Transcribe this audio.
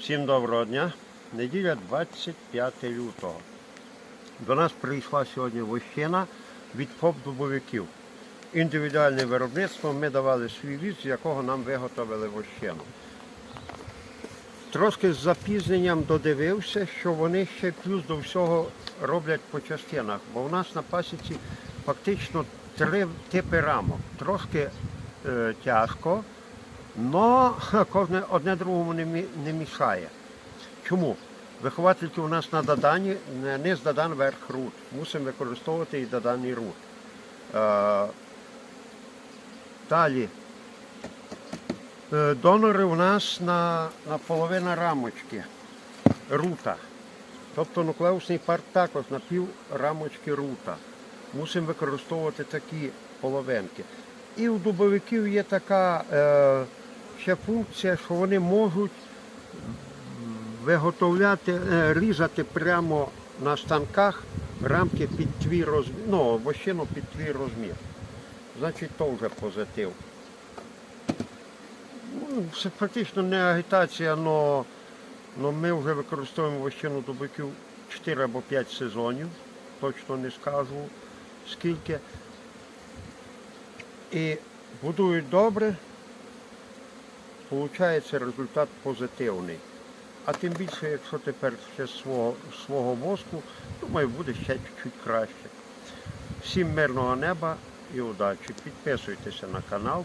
Всім доброго дня. Неділя 25 лютого. До нас прийшла сьогодні вощина від ФОП дубовиків. Індивідуальне виробництво ми давали свій віз, з якого нам виготовили вощину. Трошки з запізненням додивився, що вони ще плюс до всього роблять по частинах, бо в нас на пасіці фактично три типи рамок. Трошки е, тяжко, але кожне одне другому не, мі- мішає. Чому? Виховательки у нас на Дадані, не низ Дадан верх рут. Мусимо використовувати і Даданий рут. Е, далі. Е, Донори у нас на, на половина рамочки рута. Тобто нуклеусний парт також на пів рамочки рута. Мусимо використовувати такі половинки. І у дубовиків є така е, ще функція, що вони можуть виготовляти, е, різати прямо на станках рамки під твій розмір, ну, вощину під твій розмір. Значить, то вже позитив. Ну, Це практично не агітація, але ми вже використовуємо вощину дубиків 4 або 5 сезонів, точно не скажу скільки. І будують добре, виходить результат позитивний. А тим більше, якщо тепер ще свого, свого мозку, думаю, буде ще чуть-чуть краще. Всім мирного неба і удачі. Підписуйтеся на канал.